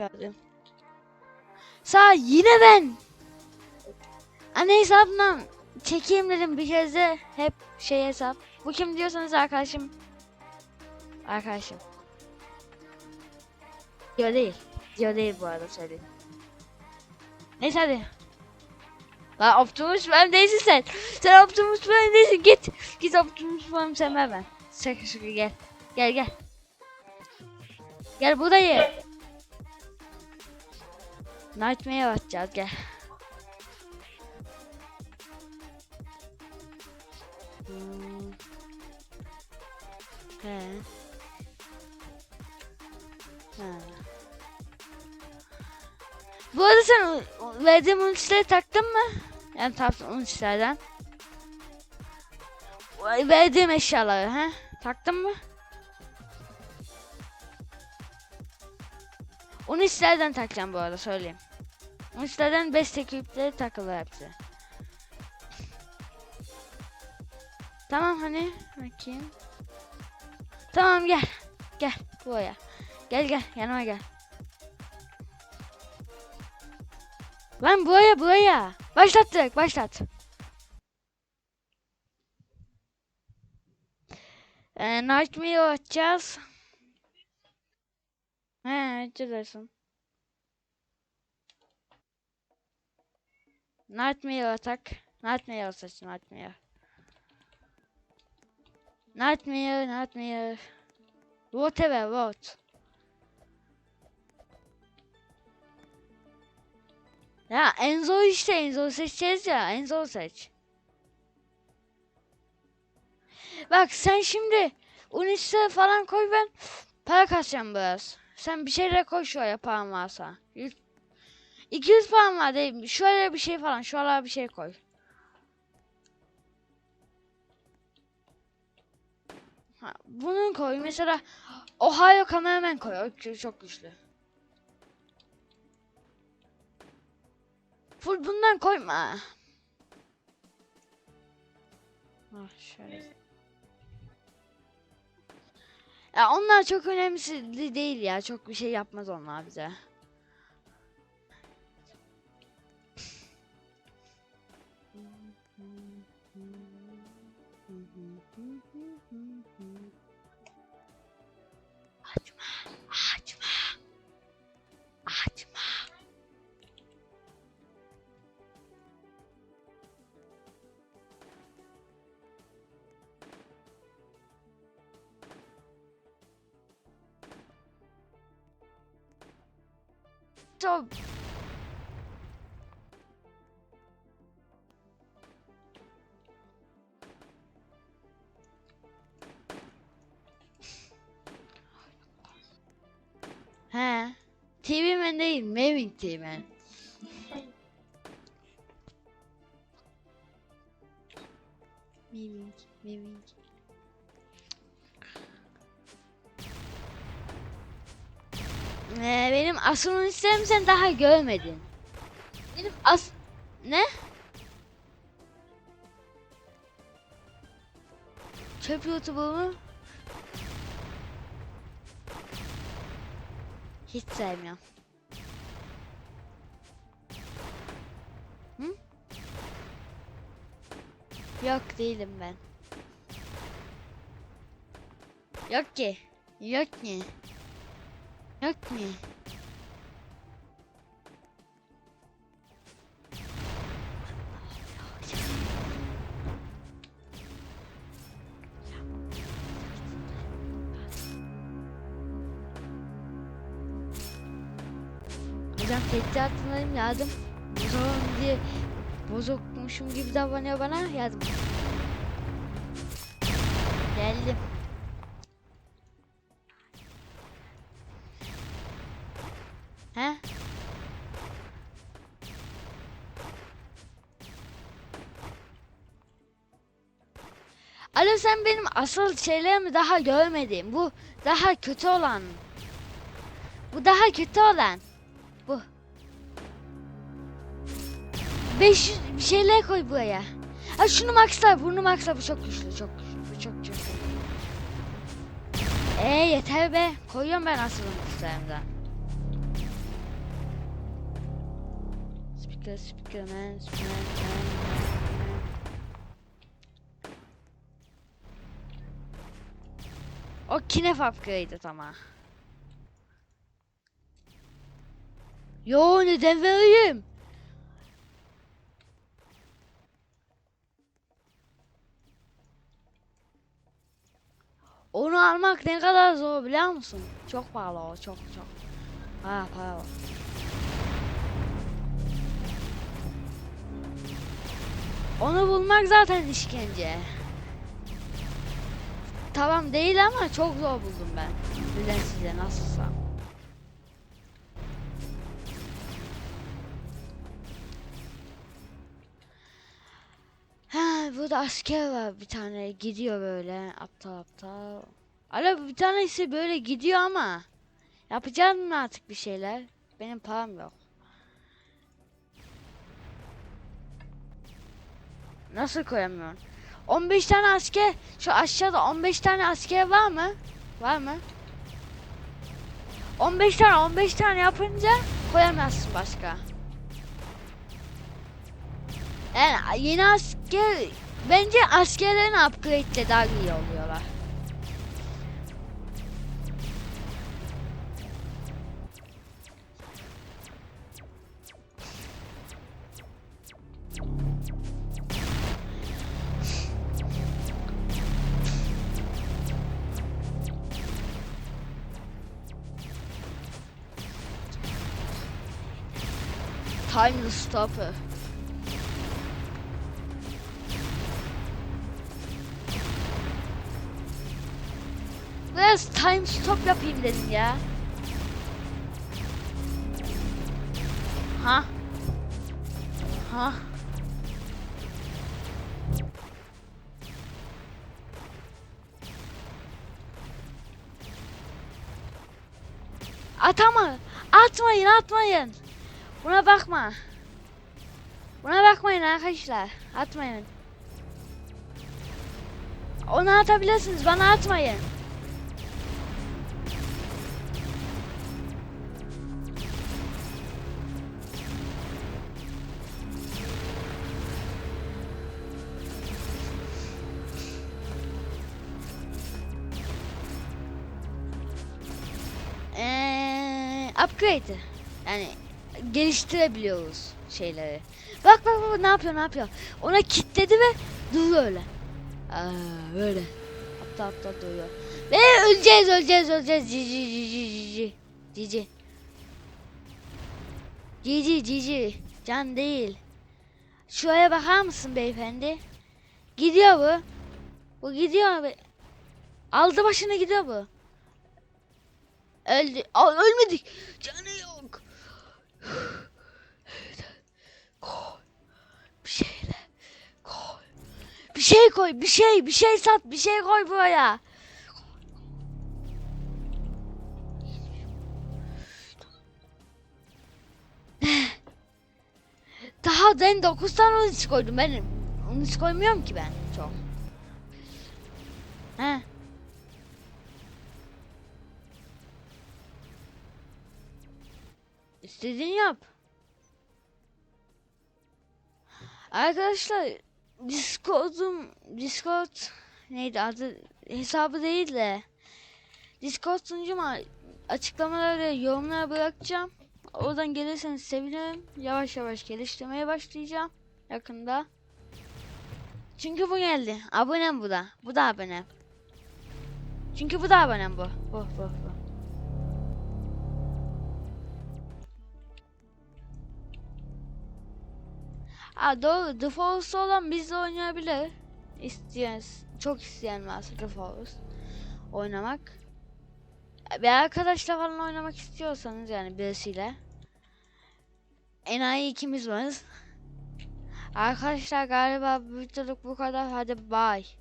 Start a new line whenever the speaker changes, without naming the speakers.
Gördüm. Sağ yine ben. Anne hesabından çekeyim dedim bir kez de hep şey hesap. Bu kim diyorsanız arkadaşım. Arkadaşım. Diyor değil. Diyor değil bu arada söyleyeyim. Neyse hadi. Lan Optimus Prime değilsin sen. Sen Optimus Prime değilsin. Git. Git Optimus Prime sen ver ben. Şaka şaka gel. Gel gel. Gel buradayım. Nightmare atacağız gel. Hmm. He. Ha. Bu arada sen verdiğim ultileri taktın mı? Yani taktın ultilerden. O Verdiğim eşyaları ha? Taktın mı? Onu isterden takacağım bu arada söyleyeyim. Onu isterden best equipleri takılı hepsi. Tamam hani bakayım. Tamam gel. Gel buraya. Gel gel yanıma gel. Lan buraya buraya. Başlattık başlat. Ee, Nightmare atacağız. He açacaksın. Nightmare atak. Nightmare atak. Nightmare. Nightmare, Nightmare. Whatever, what? Ya en zor işte en zor seçeceğiz ya en zor seç. Bak sen şimdi Unis'e falan koy ben para kasacağım biraz. Sen bir şeyler koy şuraya paran varsa. 200 param var değil Şöyle bir şey falan şuralara bir şey koy. Ha, bunu koy mesela Ohio kameraman koy. O çok güçlü. Full bundan koyma. Ah şöyle. Ya onlar çok önemli değil ya. Çok bir şey yapmaz onlar bize. Açma, açma, açma. Çok Değil, Maving Man. Maving, Maving. Ee, benim astronomistlerimi sen daha görmedin. Benim as... Ne? Çöp YouTube'umu hiç sevmiyorum. Yok değilim ben. Yok ki. Yok ki. Yok mu? Hocam tehdit altındayım yardım. Bozulun diye bozukmuşum gibi davranıyor bana yardım. Geldim. He? Alo sen benim asıl şeylerimi daha görmedin. Bu daha kötü olan. Bu daha kötü olan. Bu. 500 bir şeyler koy buraya. Ha şunu maxla, bunu maxla bu çok güçlü, çok güçlü, çok çok. Eee yeter be. Koyuyorum ben asılım isteğimden. Speaker, speaker man, speaker man. O kinef upgrade'ı ama. Yo neden vereyim? Almak ne kadar zor biliyor musun? Çok pahalı o çok çok. Ha para. Onu bulmak zaten işkence. Tamam değil ama çok zor buldum ben. Bilen size nasılsa. Ha burada asker var bir tane gidiyor böyle aptal aptal. Ala bir tanesi böyle gidiyor ama yapacağız mı artık bir şeyler? Benim param yok. Nasıl koyamıyorum? 15 tane asker şu aşağıda 15 tane asker var mı? Var mı? 15 tane 15 tane yapınca koyamazsın başka. Yani yeni asker bence askerlerin upgrade'le daha iyi oluyorlar. Time stopper. Biraz time stop yapayım dedim ya. Ha? Ha? Atama. Atmayın atmayın. Buna bakma. Buna bakmayın arkadaşlar. Atmayın. Onu atabilirsiniz. Bana atmayın. Eee upgrade. Yani geliştirebiliyoruz şeyleri. Bak bak bak ne yapıyor ne yapıyor. Ona kitledi ve duruyor öyle. Aa, böyle. Aptal aptal duruyor. Ve öleceğiz öleceğiz öleceğiz. Cici cici cici. Cici. Cici cici. Can değil. Şuraya bakar mısın beyefendi? Gidiyor bu. Bu gidiyor abi. Aldı başını gidiyor bu. Öldü. Aa, ölmedik. Canı yok. Koy. Bir şeyler koy. Bir şey koy. Bir şey. Bir şey sat. Bir şey koy buraya. Daha ben 9 tane unis koydum. Ben unis koymuyorum ki ben çok. İstediğini yap. Arkadaşlar Discord'um Discord neydi adı hesabı değil de Discord sunucuma açıklamalara yorumlara bırakacağım. Oradan gelirseniz sevinirim. Yavaş yavaş geliştirmeye başlayacağım yakında. Çünkü bu geldi. Abonem bu da. Bu da abonem. Çünkü bu da abonem bu. Bu bu bu. Ha doğru. The Force olan bizle oynayabilir. İsteyen, çok isteyen varsa The Force oynamak. Bir arkadaşla falan oynamak istiyorsanız yani birisiyle. Enayi ikimiz varız. Arkadaşlar galiba bu videoluk bu kadar. Hadi bye.